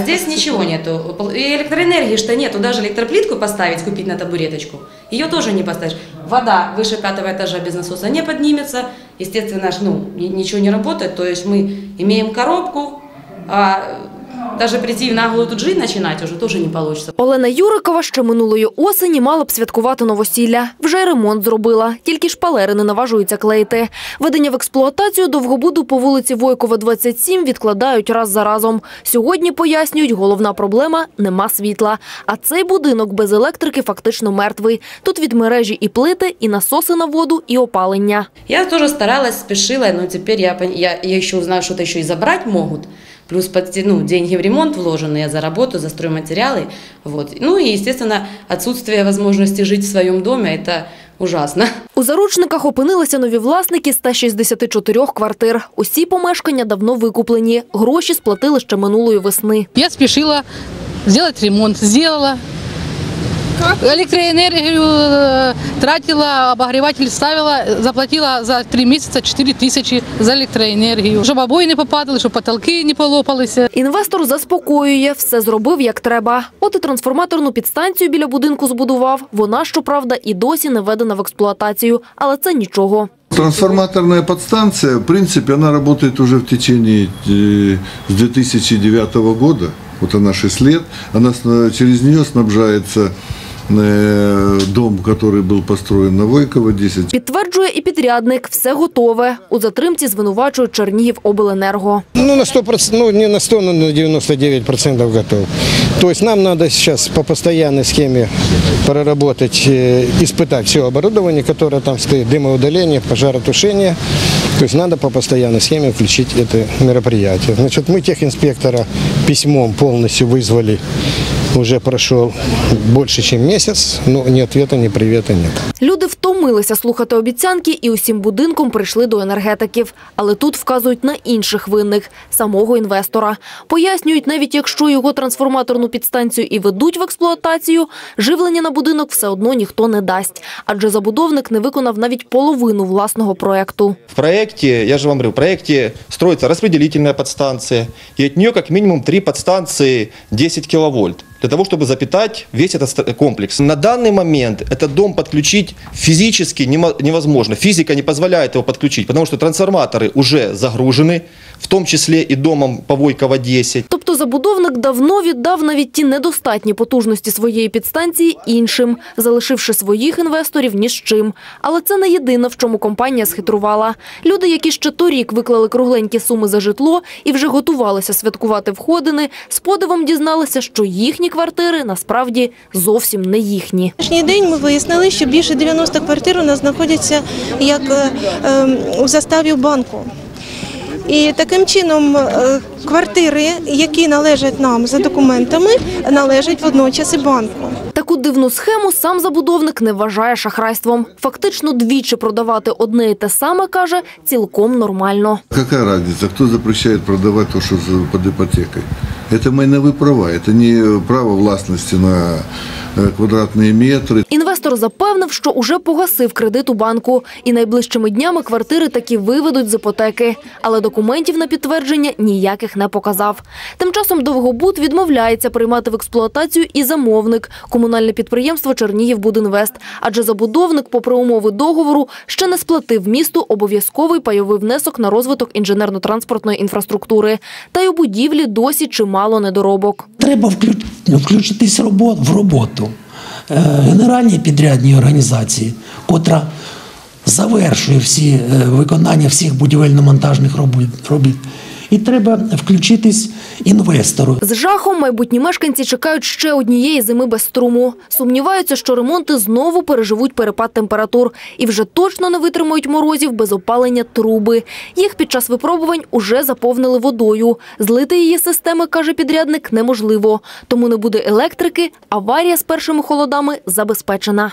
Здесь ничего нету. И электроэнергии что нету. Даже электроплитку поставить, купить на табуреточку, ее тоже не поставишь. Вода выше пятого этажа без насоса не поднимется. Естественно, ж, ну, ни- ничего не работает. То есть мы имеем коробку, а даже прийти в наглую тут жить начинать уже тоже не получится. Олена Юрикова ще минулої осені мала б святкувати новосілля. Вже ремонт зробила, тільки шпалери не наважуються клеїти. Ведення в експлуатацію довгобуду по вулиці Войкова, 27 відкладають раз за разом. Сьогодні, пояснюють, головна проблема – нема світла. А цей будинок без електрики фактично мертвий. Тут від мережі і плити, і насоси на воду, і опалення. Я тоже старалась, спешила, но теперь я, я, я еще узнаю, что-то еще и забрать могут Плюс подти- ну, деньги в ремонт вложены, я за работу, за стройматериалы. Вот. Ну и, естественно, отсутствие возможности жить в своем доме – это ужасно. У заручниках опинилися нові власники 164 квартир. Усі помешкання давно викуплені. Гроші сплатили ще минулої весни. Я спешила сделать ремонт, сделала. Электроэнергию э, тратила, обогреватель ставила, заплатила за три месяца 4 тысячи за электроэнергию. Чтобы обои не попадали, чтобы потолки не полопались. Інвестор заспокоює, все зробив як треба. От і трансформаторну підстанцію біля будинку збудував. Вона, щоправда, і досі не введена в експлуатацію. Але це нічого. Трансформаторная подстанция, в принципе, она работает уже в течение э, с 2009 года. Вот она 6 лет. Она, сна- через нее снабжается э, дом, который был построен на Войкова 10. Підтверджує і підрядник. Все готове. У затримці звинувачують Чернігів обленерго. Ну, на 100%, ну, не на 100, но на 99% готов. То есть нам надо сейчас по постоянной схеме проработать, э, испытать все оборудование, которое там стоит, дымоудаление, пожаротушение. То есть надо по постоянной схеме включить это мероприятие. Значит, мы техинспектора письмом полностью вызвали. Уже прошел больше, чем месяц, но ни ответа, ни привета нет. Люди втомилися слухати обіцянки і усім будинком прийшли до енергетиків. Але тут вказують на інших винних – самого інвестора. Пояснюють, навіть якщо його трансформаторну підстанцію і ведуть в експлуатацію, живлення на будинок все одно ніхто не дасть. Адже забудовник не виконав навіть половину власного проекту. В проекте, я же вам говорю, в проекте строится распределительная подстанция, и от нее как минимум три подстанции 10 киловольт для того, чтобы запитать весь этот комплекс. На данный момент этот дом подключить физически невозможно. Физика не позволяет его подключить, потому что трансформаторы уже загружены, в том числе и домом по Войкова 10. Тобто забудовник давно віддав навіть ті недостатні потужності своєї підстанції іншим, залишивши своїх інвесторів ні з чим. Але це не єдине, в чому компанія схитрувала. Люди, які ще торік виклали кругленькі суми за житло і вже готувалися святкувати входини, з подивом дізналися, що їхні квартири насправді зовсім не їхні. сьогоднішній день ми вияснили, що більше 90 квартир у нас знаходяться як е, е, у заставі банку. І таким чином е, квартири, які належать нам за документами, належать водночас і банку. Таку дивну схему сам забудовник не вважає шахрайством. Фактично двічі продавати одне і те саме, каже, цілком нормально. Какая разница, кто запрещает продавать то, что за- под ипотекой? Это майновые права, это не право властности на э, квадратные метры. Інвестор запевнив, що уже погасив кредит у банку, і найближчими днями квартири таки виведуть з іпотеки. Але документів на підтвердження ніяких не показав. Тим часом Довгобуд відмовляється приймати в експлуатацію і замовник – комунальне підприємство «Чернігівбудінвест». Адже забудовник, попри умови договору, ще не сплатив місту обов'язковий пайовий внесок на розвиток інженерно-транспортної інфраструктури. Та й у будівлі досі чимало недоробок. Треба включитись в роботу генеральній підрядній організації, котра завершує всі е, виконання всіх будівельно-монтажних робіт. І треба включитись інвестору. З жахом майбутні мешканці чекають ще однієї зими без струму. Сумніваються, що ремонти знову переживуть перепад температур і вже точно не витримають морозів без опалення труби. Їх під час випробувань уже заповнили водою. Злити її системи, каже підрядник, неможливо. Тому не буде електрики, аварія з першими холодами забезпечена.